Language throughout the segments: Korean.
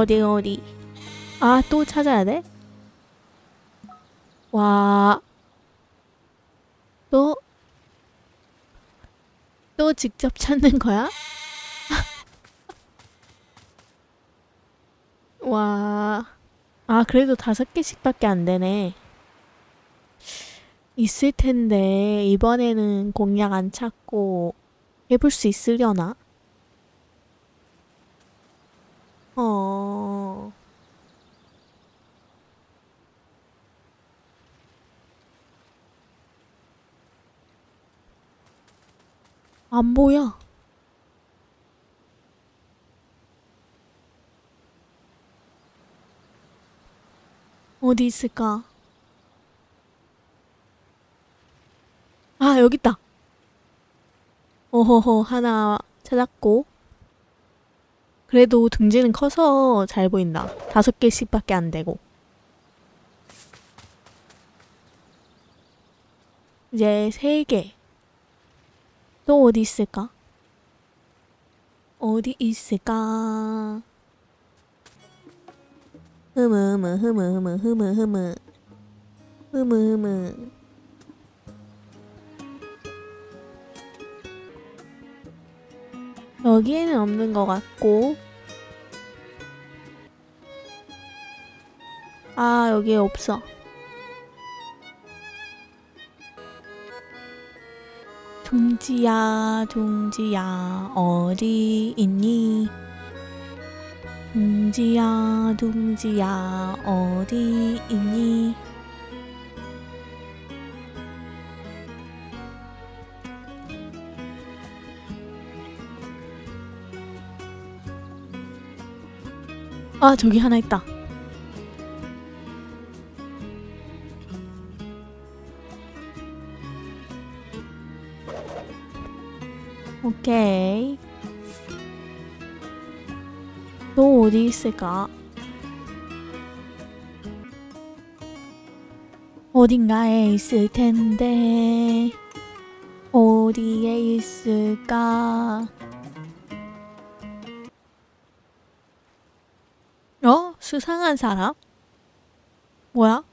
어디 어디? 아 또 찾아야 돼? 와. 또? 또 직접 찾는 거야? 와. 아, 그래도 다섯 개씩밖에 안 되네. 있을 텐데, 이번에는 공략 안 찾고 해볼 수 있으려나? 어. 안 보여. 어디 있을까? 아, 여기 있다. 어허허, 하나 찾았고. 그래도 둥지는 커서 잘 보인다. 다섯 개씩밖에 안 되고. 이제 세 개. 또 어디 있을까? 어디 있을까? 흐무 흐무 흐무 흐무 흐무 흐무 흐무 흐무 여기에는 없는 것 같고. 아 여기에 없어. 둥지야 둥지야 어디 있니? 둥지야 둥지야 어디 있니 아 저기 하나 있다 오케이 또 어디 있을까? 어딘가에 있을 텐데 어디에 있을까? 수상한 사람? 뭐야?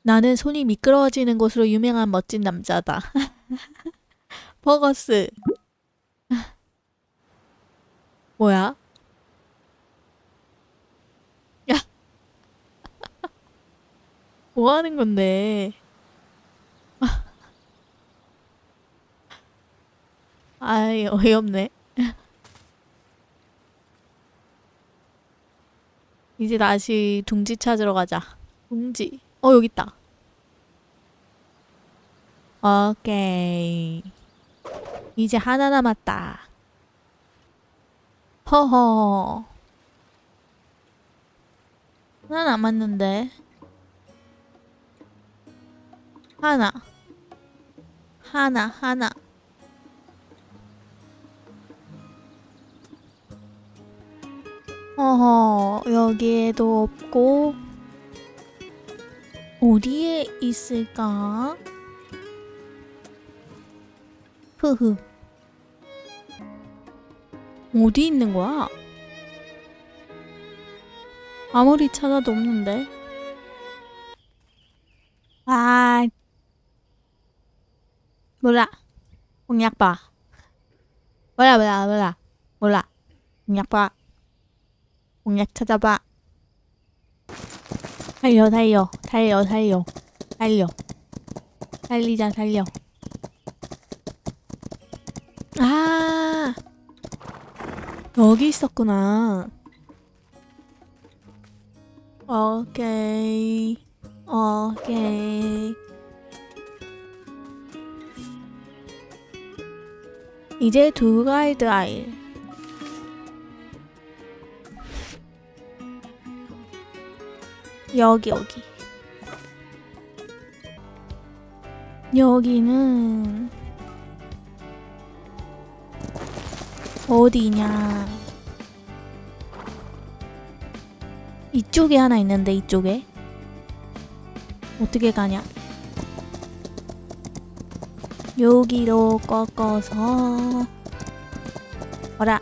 나는 손이 미끄러워지는 곳으로 유명한 멋진 남자다. 버거스. 뭐야? 야. 뭐 하는 건데? 아이, 어이없네. 이제 다시 둥지 찾으러 가자. 둥지. 어, 여기 있다. 오케이. 이제 하나 남았다. 허허. 하나 남았는데. 하나. 하나, 하나. 어허, 여기에도 없고, 어디에 있을까? 흐흐. 어디 있는 거야? 아무리 찾아도 없는데. 아, 몰라. 공략 봐. 몰라, 몰라, 몰라. 몰라. 공략 봐. 공략 찾아봐. 달려, 달려, 달려, 달려, 달려. 달리자, 달려. 아, 여기 있었구나. 오케이, 오케이. 이제 두 가이드 아일. 여기 여기. 여기는 어디냐? 이쪽에 하나 있는데 이쪽에? 어떻게 가냐? 여기로 꺾어서 어라.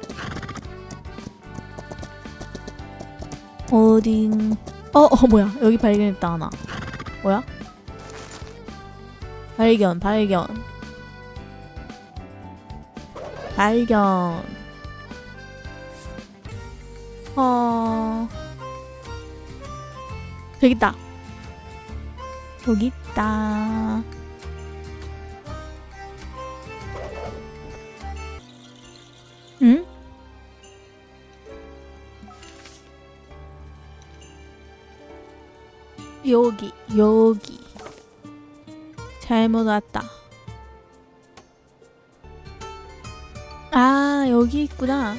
어딘 어, 어 뭐야? 여기 발견했다 하나. 뭐야? 발견 발견. 발견. 어. 저기 있다. 여기 있다 여기 여기. 잘못 왔다. 아 여기 있구나.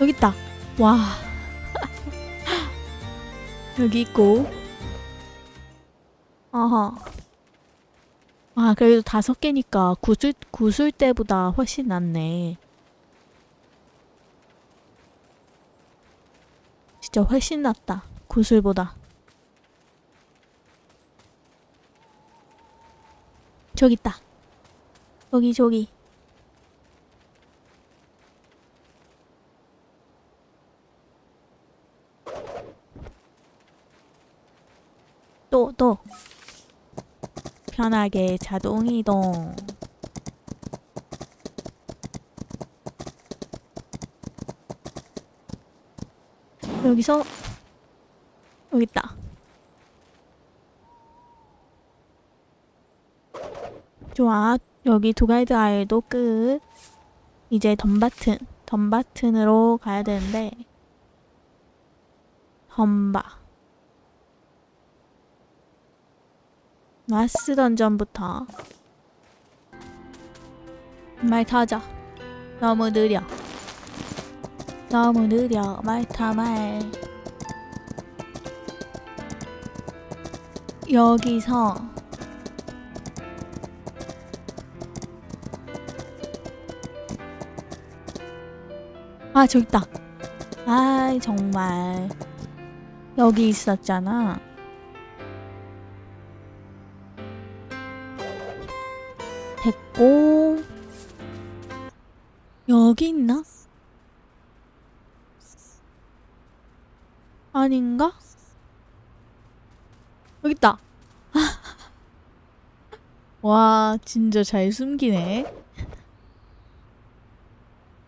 여기 있다. 와. 여기 있고. 아하 아 그래도 다섯 개니까 구슬 구슬 때보다 훨씬 낫네. 진짜 훨씬 낫다 구슬보다. 저기 있다. 저기 저기. 또 또. 편하게 자동 이동. 여기서 여기 있다. 좋아. 여기 두 가이드 아일도 끝. 이제 덤바튼 덤바튼으로 가야 되는데. 덤바. 마스 던전부터. 말 타자. 너무 느려. 너무 느려. 말 타 말 여기서 아 저기 있다 아이 정말 여기 있었잖아 됐고 여기 있나? 아닌가? 여기 있다. 와, 진짜 잘 숨기네.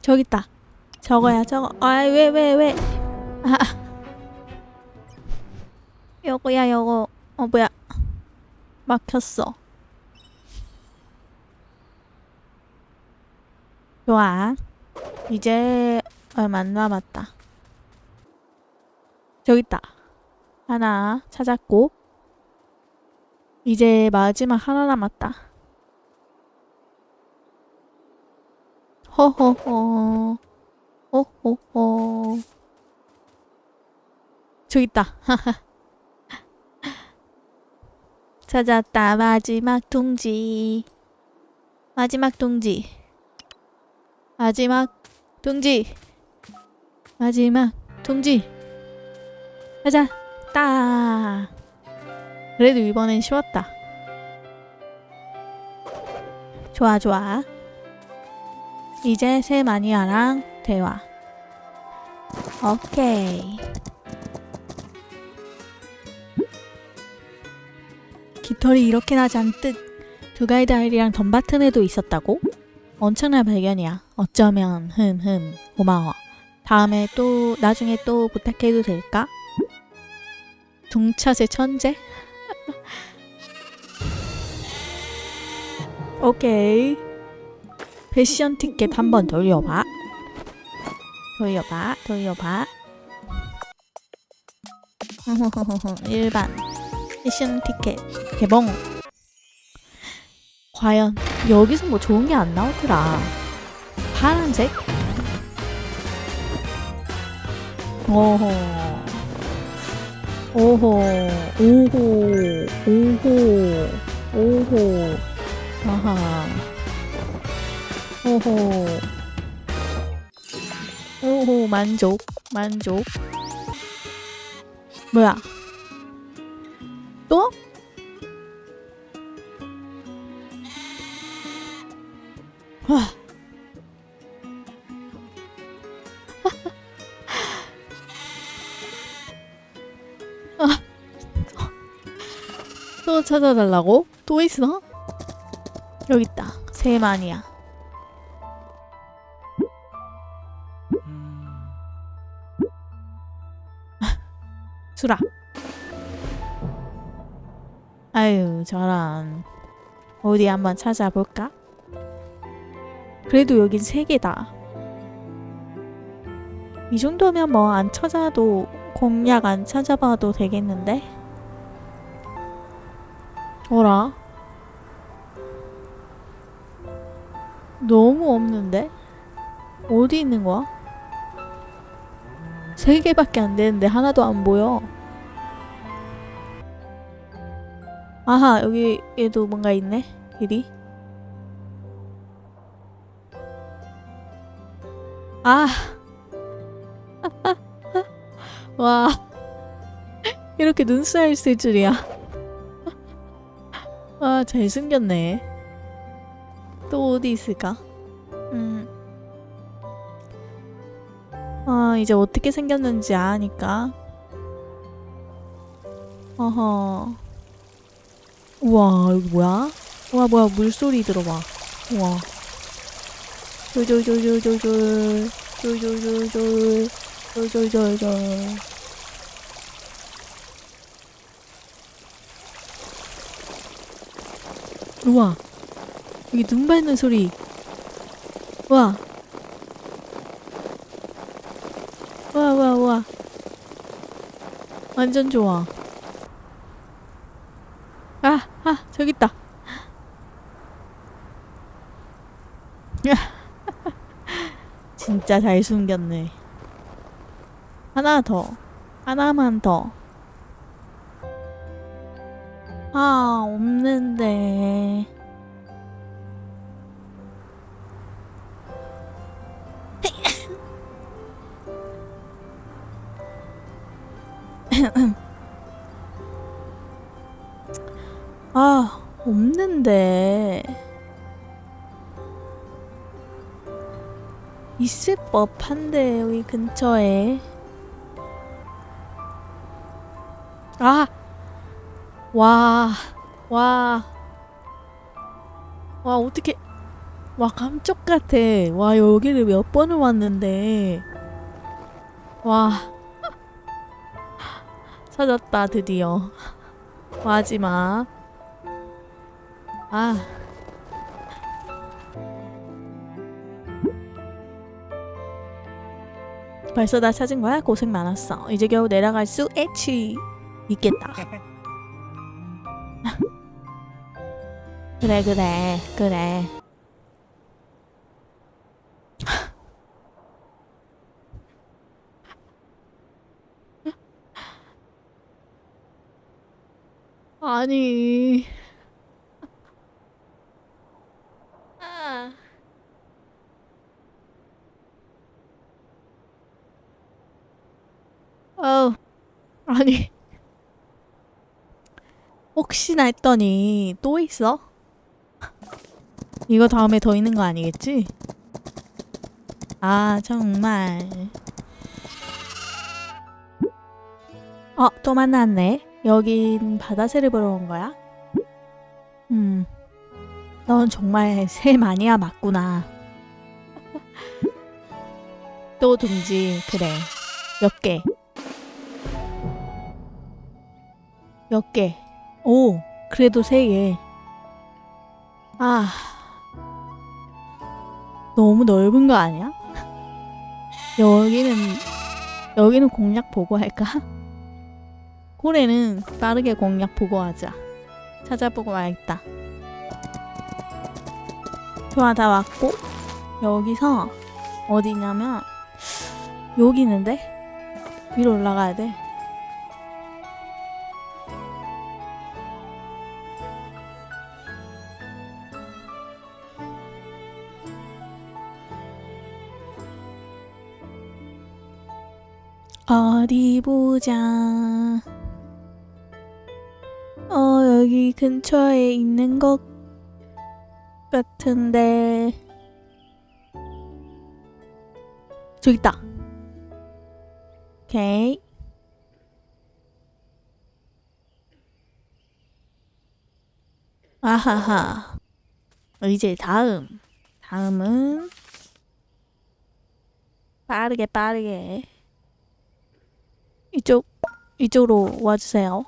저기 있다. 저거야, 저거. 아이, 왜, 왜, 왜? 아. 요거야, 요거. 어, 뭐야. 막혔어. 좋아. 이제 얼마 안 남았다. 저기 있다. 하나 찾았고. 이제 마지막 하나 남았다. 허허허. 호호호. 저기 있다. 찾았다. 마지막 둥지. 마지막 둥지. 마지막 둥지. 마지막 둥지. 찾았다. 그래도 이번엔 쉬웠다. 좋아, 좋아. 이제 새 마니아랑 대화. 오케이. 깃털이 이렇게나 잔뜩 두 가이드 아이리랑 덤바튼에도 있었다고? 엄청난 발견이야. 어쩌면 흠흠 고마워. 다음에 또 나중에 또 부탁해도 될까? 동차의 천재? 오케이. 패션 티켓 한번 돌려봐. 돌려봐, 돌려봐. 일반 패션 티켓 개봉. 과연 여기서 뭐 좋은 게 안 나오더라. 파란색? 오호. 오호. 오호. 오호. 오호. 아하. 오호. 오호, 만족. 만족. 뭐야? 또? 찾아달라고? 또 있어? 여기 있다. 세만이야. 수라. 아유, 저런. 어디 한번 찾아볼까? 그래도 여긴 세 개다. 이 정도면 뭐 안 찾아도 공략 안 찾아봐도 되겠는데? 어라? 너무 없는데? 어디 있는 거야? 세 개밖에 안 되는데 하나도 안 보여. 아하, 여기에도 뭔가 있네. 길이. 아. 와. 이렇게 눈살 있을 줄이야. 아, 잘생겼네. 또 어디 있을까? 음. 아, 이제 어떻게 생겼는지 아니까. 어허. 우와, 여기 뭐야? 우와, 뭐야, 물소리 들어봐. 우와. 졸졸졸졸졸졸. 졸졸졸졸. 졸졸졸졸. 우와. 여기 눈 밟는 소리. 우와. 우와, 우와, 우와. 완전 좋아. 아, 아, 저기 있다. 진짜 잘 숨겼네. 하나 더. 하나만 더. 없는데. 아, 없는데. 있을 법한데, 여기 근처에. 아! 와, 와. 와, 어떻게. 와, 깜짝 같아. 와, 여기를 몇 번을 왔는데. 와. 찾았다, 드디어. 마지막. 아. 벌써 다 찾은 거야? 고생 많았어. 이제 겨우 내려갈 수 있지. 있겠다. 그래, 그래, 그래. 아니. 아. 어, 아니. 혹시나 했더니 또 있어? 이거 다음에 더 있는 거 아니겠지? 아, 정말. 어, 또 만났네. 여긴 바다새를 보러 온 거야? 음, 넌 정말 새 마니아 맞구나. 또 둥지, 그래. 몇 개? 몇 개? 오, 그래도 세 개. 아, 너무 넓은 거 아니야? 여기는, 여기는 공략 보고 할까? 올해는 빠르게 공략 보고 하자. 찾아보고 와야겠다. 좋아, 다 왔고, 여기서 어디냐면, 여기 있는데? 위로 올라가야 돼. 어디 보자. 어, 여기 근처에 있는 것 같은데. 저기 있다. 오케이. 아하하. 이제 다음. 다음은 빠르게 빠르게 이쪽 이쪽으로 와주세요.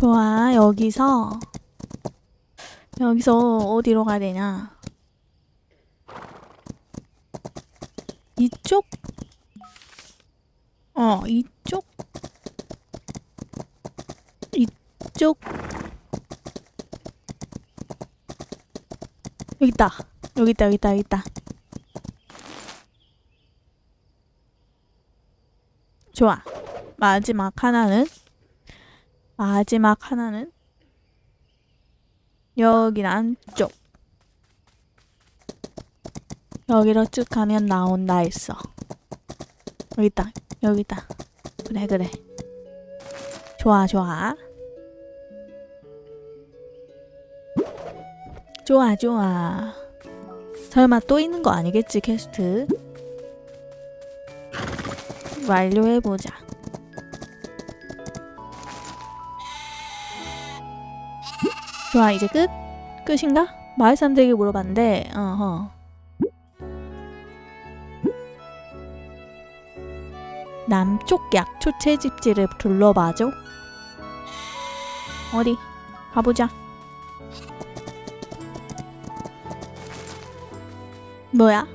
좋아 여기서 여기서 어디로 가야 되냐? 이쪽? 어 이쪽? 이쪽? 여기 있다. 여기 있다. 여기 있다. 여기 있다. 좋아. 마지막 하나는 마지막 하나는 여기 안쪽. 여기로 쭉 가면 나온다 했어. 여기 있다. 여기 있다. 그래 그래. 좋아 좋아. 좋아 좋아. 설마 또 있는 거 아니겠지 퀘스트? 완료해보자. 좋아 이제 끝? 끝인가? 마을 사람들에게 물어봤는데 어허. 남쪽 약초 채집지를 둘러봐줘. 어디? 가보자. 뭐야?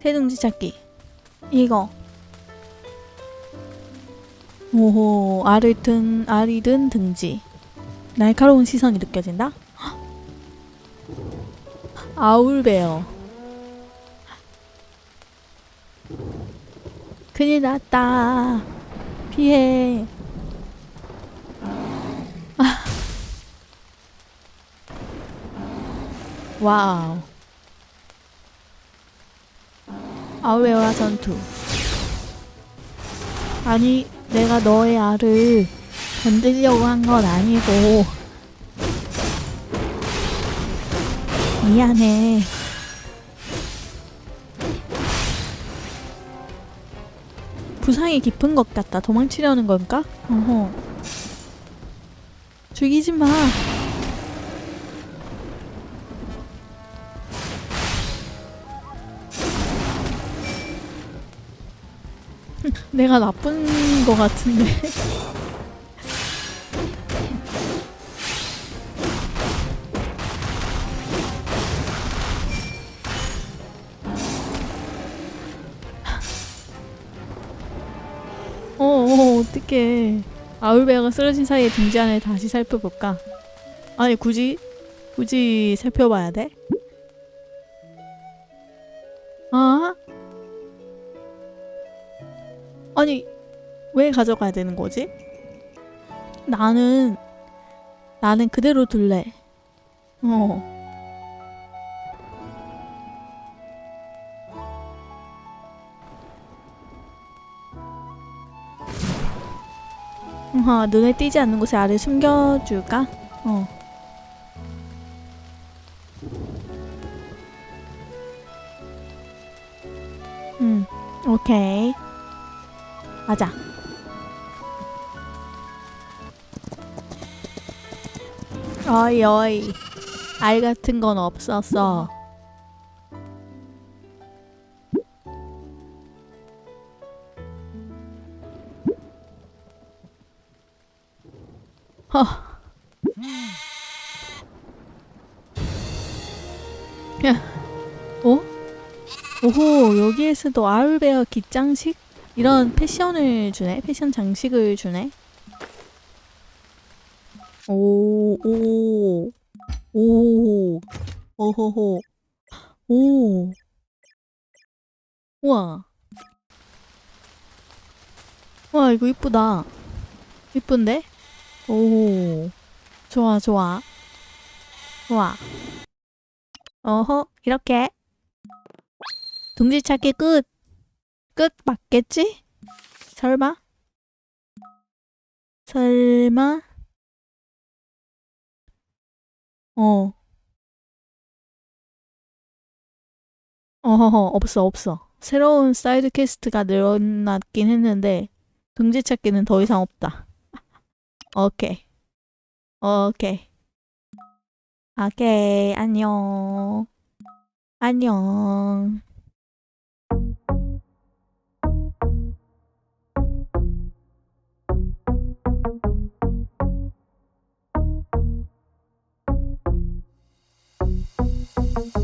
새둥지 찾기. 이거. 오호, 알을 든, 알이 든 등지. 날카로운 시선이 느껴진다? 헉! 아울베어. 큰일 났다. 피해. 아. 와우. 아우웨어와 전투. 아니, 내가 너의 알을 건드리려고 한 건 아니고. 미안해. 부상이 깊은 것 같다. 도망치려는 건가? 어허. 죽이지 마. 내가 나쁜 거 같은데. 어, 어, 어떡해. 아울베어가 쓰러진 사이에 등지 안을 다시 살펴볼까? 아니, 굳이, 굳이 살펴봐야 돼? 아니, 왜 가져가야 되는 거지? 나는, 나는 그대로 둘래. 어. 어, 눈에 띄지 않는 곳에 알을 숨겨줄까? 어. 음, 오케이. 가자. 어이, 어이. 알 같은 건 없었어. 허. 야, 어? 오호, 여기에서도 아울베어 깃장식? 이런 패션을 주네? 패션 장식을 주네? 오, 오, 오, 오호호, 오, 우와. 와, 이거 이쁘다. 이쁜데? 오, 좋아, 좋아. 좋아. 어허, 이렇게. 둥지 찾기 끝. 끝 맞겠지? 설마? 설마? 어. 어허허, 없어, 없어. 새로운 사이드 퀘스트가 늘어났긴 했는데, 둥지 찾기는 더 이상 없다. 오케이. 오케이. 오케이. 안녕. 안녕. you